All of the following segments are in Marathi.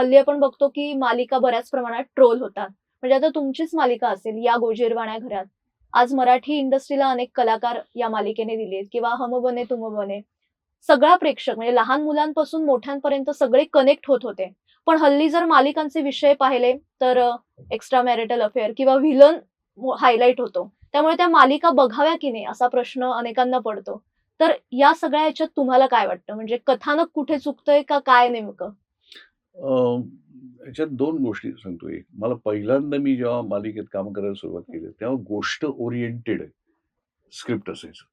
हल्ली आपण बघतो की मालिका बऱ्याच प्रमाणात ट्रोल होतात. म्हणजे आता तुमचीच मालिका असेल या गोजेरवाण्या घरात. आज मराठी इंडस्ट्रीला अनेक कलाकार या मालिकेने दिलेत किंवा हम बने तुम बने. सगळा प्रेक्षक म्हणजे लहान मुलांपासून मोठ्यांपर्यंत सगळे कनेक्ट होत होते. पण हल्ली जर मालिकांचे विषय पाहिले तर एक्स्ट्रा मॅरिटल अफेअर किंवा व्हिलन हायलाईट होतो. त्यामुळे त्या मालिका बघाव्या की नाही असा प्रश्न अनेकांना पडतो. तर या सगळ्या याच्यात तुम्हाला काय वाटतं? म्हणजे कथानक कुठे चुकतंय का काय नेमकं? अं, ह्याच्यात दोन गोष्टी सांगतो एक. मला पहिल्यांदा मी जेव्हा मालिकेत काम करायला सुरुवात केली तेव्हा गोष्ट ओरिएंटेड स्क्रिप्ट असायचं.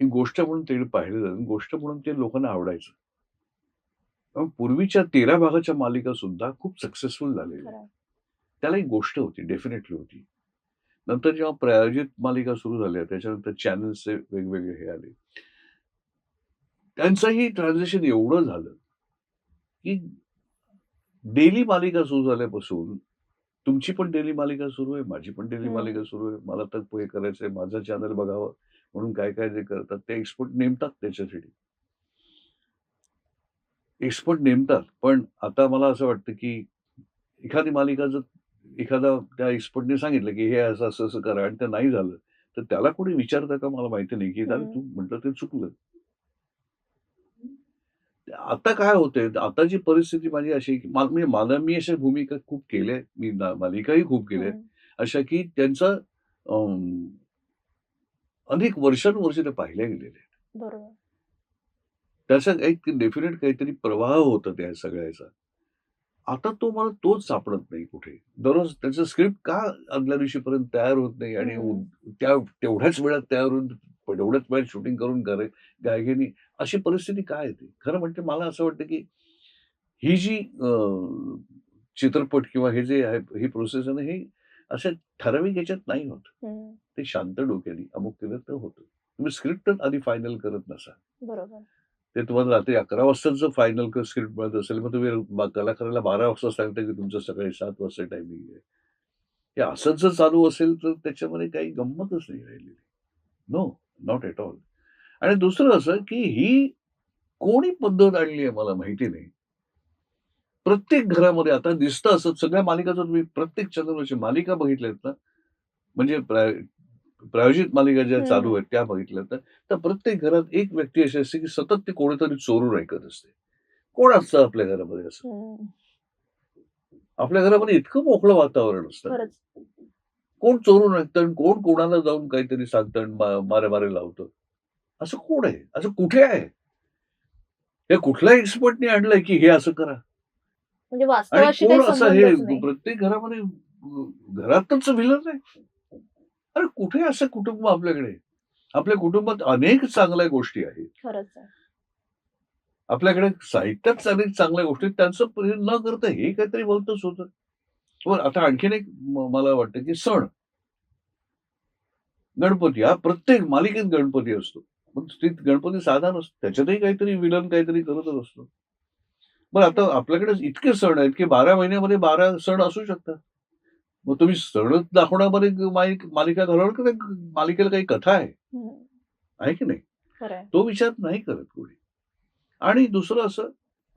ही गोष्ट म्हणून ते पाहिलं जातं गोष्ट म्हणून ते लोकांना आवडायचं. पूर्वीच्या तेरा भागाच्या मालिका सुद्धा खूप सक्सेसफुल झालेल्या. त्याला एक गोष्ट होती डेफिनेटली होती. नंतर जेव्हा प्रायोजित मालिका सुरू झाल्या त्याच्यानंतर चॅनल्सचे वेगवेगळे हे आले. त्यांचंही ट्रान्झॅक्शन एवढं झालं की डेली मालिका सुरू झाल्यापासून तुमची पण डेली मालिका सुरू आहे माझी पण डेली. मालिका सुरू आहे. मला तर हे करायचंय माझं चॅनल बघावं म्हणून काय काय जे करतात ते एक्सपर्ट नेमतात त्याच्यासाठी. एक्सपर्ट नेमतात पण आता मला असं वाटतं की एखादी मालिका जर एखादा त्या एक्सपर्टने सांगितलं की हे असं असं असं करा आणि ते नाही झालं तर त्याला कोणी विचारतं का? मला माहिती नाही. की "अरे, हम्म. तू म्हटलं ते चुकलं. आता काय होतंय? आता जी परिस्थिती माझी अशी की मा- म्हणजे मला मी अशा भूमिका खूप केल्या. मी मालिकाही खूप केल्या. अशा की त्यांचा अनेक वर्षानुवर्ष ते पाहिल्या बरोबर. त्याचा एक डेफिनेट काहीतरी प्रवाह होता त्या सगळ्याचा. आता तो मला तोच सापडत नाही कुठे. दररोज त्याचं स्क्रिप्ट का आदल्या दिवशीपर्यंत तयार होत नाही आणि त्या तेवढ्याच वेळात तयार होऊन तेवढ्याच वेळात शूटिंग करून करे गायकेनी अशी परिस्थिती काय येते खरं म्हणजे मला असं वाटतं की ही जी चित्रपट किंवा हे जे आहे ही प्रोसेस आहे ना हे अशा ठराविक याच्यात नाही होत. ते शांत डोक्याने अमुक केलं तर होतं. तुम्ही स्क्रिप्ट आधी फायनल करत नसा. बरोबर. ते तुम्हाला रात्री अकरा वाजताच जर फायनल स्क्रिप्ट मिळत असेल मग तुम्ही कलाकाराला बारा वाजता सांगता की तुमचं सकाळी सात वाजता टायमिंग आहे. हे असंच जर चालू असेल तर त्याच्यामध्ये काही गंमतच नाही राहिलेली. नो नॉट एट ऑल आणि दुसरं असं की ही कोणी पद्धत आणली आहे मला माहिती नाही. प्रत्येक घरामध्ये आता दिसतं असं सगळ्या मालिका जर तुम्ही प्रत्येक चॅनलवरची मालिका बघितल्यात ना? म्हणजे प्राय- प्रायोजित मालिका ज्या. चालू आहेत त्या बघितल्या तर तर प्रत्येक घरात एक व्यक्ती अशी असते की सतत ती कोणीतरी चोरून ऐकत असते. कोण असतं आपल्या घरामध्ये असं? आपल्या घरामध्ये इतकं मोकळं वातावरण असतं. कोण चोरून ऐकतं आणि कोण कोणाला जाऊन काहीतरी सांगतं मारे मारे लावतं? असं कोण आहे? असं कुठे आहे? हे कुठल्या एक्सपर्टने आणलंय की हे असं करा? म्हणजे कोण असं हे प्रत्येक घरामध्ये घरातच विलन आहे अरे कुठे असं कुटुंब आपल्याकडे? आपल्या कुटुंबात अनेक चांगल्या गोष्टी आहेत. आपल्याकडे साहित्यात अनेक चांगल्या गोष्टी. त्यांचं न करता हे काहीतरी बोलतच होतं बरं आता आणखीन एक मला वाटतं की सण. गणपती हा प्रत्येक मालिकेत गणपती असतो. पण ते गणपती साधा नसतो त्याच्यातही काहीतरी विलन काहीतरी करतच असतो. बरं आता आपल्याकडे इतके सण आहेत की बारा महिन्यामध्ये बारा सण असू शकतात. मग तुम्ही सण दाखवण्यामध्ये मालिक- मालिका घालवणार का? मालिकेला काही कथा आहे? आहे की नाही? तो विचार नाही करत कोणी. आणि दुसरं असं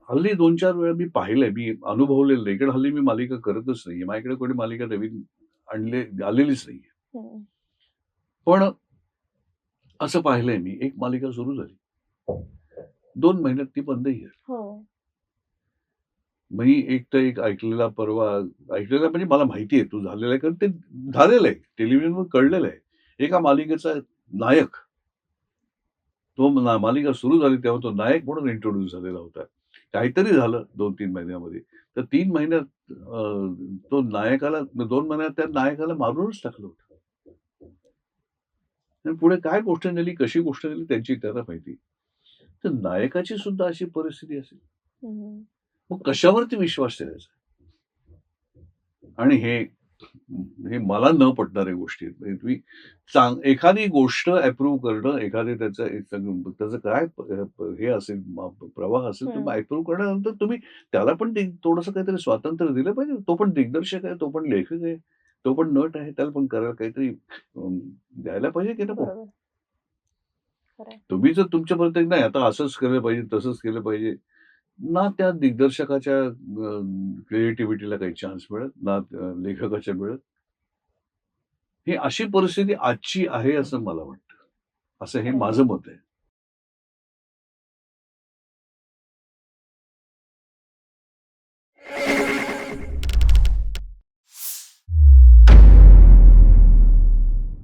हल्ली दोन चार वेळा मी पाहिलंय मी अनुभवलेलं कारण हल्ली मी मालिका करतच नाही माझ्याकडे कोणी मालिका नवीन आणले आलेलीच नाही हम्म, पण असं पाहिलंय मी एक मालिका सुरू झाली. दोन महिन्यात ती बंदही झाली. हो. मी एक तर एक ऐकलेला परवा ऐकलेला म्हणजे मला माहिती आहे तू झालेला आहे. कारण ते झालेलं आहे. टेलिव्हिजनवर कळलेलं आहे. एका मालिकेचा नायक तो मालिका सुरू झाली तेव्हा तो नायक म्हणून इंट्रोड्यूस झालेला होता. काहीतरी झालं दोन तीन महिन्यामध्ये. तर तीन महिन्यात तो नायकाला दोन महिन्यात त्या नायकाला मारूनच टाकलं होतं. आणि पुढे काय गोष्ट नेली कशी गोष्ट नेली त्यांची त्याला माहिती. तर नायकाची सुद्धा अशी परिस्थिती असेल. मग कशावरती विश्वास ठेवायचा? आणि हे हे मला न पटणाऱ्या गोष्टी आहेत. म्हणजे तुम्ही चांग एखादी गोष्ट अप्रूव्ह करणं एखादे त्याचं त्याचं काय हे असेल प्रवाह असेल हम्म. तो अप्रूव्ह करण्यानंतर तुम्ही त्याला पण थोडंसं काहीतरी स्वातंत्र्य दिलं पाहिजे. तो पण दिग्दर्शक आहे तो पण लेखक आहे तो पण नट आहे त्याला पण करायला काहीतरी द्यायला पाहिजे की नको? तुम्ही जर तुमच्या प्रत्येक नाही आता असंच केलं पाहिजे तसंच केलं पाहिजे. ना त्या दिग्दर्शकाच्या क्रिएटिव्हिटीला काही चान्स मिळत ना लेखकाच्या मिळत. ही अशी परिस्थिती आजची आहे असं मला वाटतं. असं हे बरोबर. माझं मत आहे.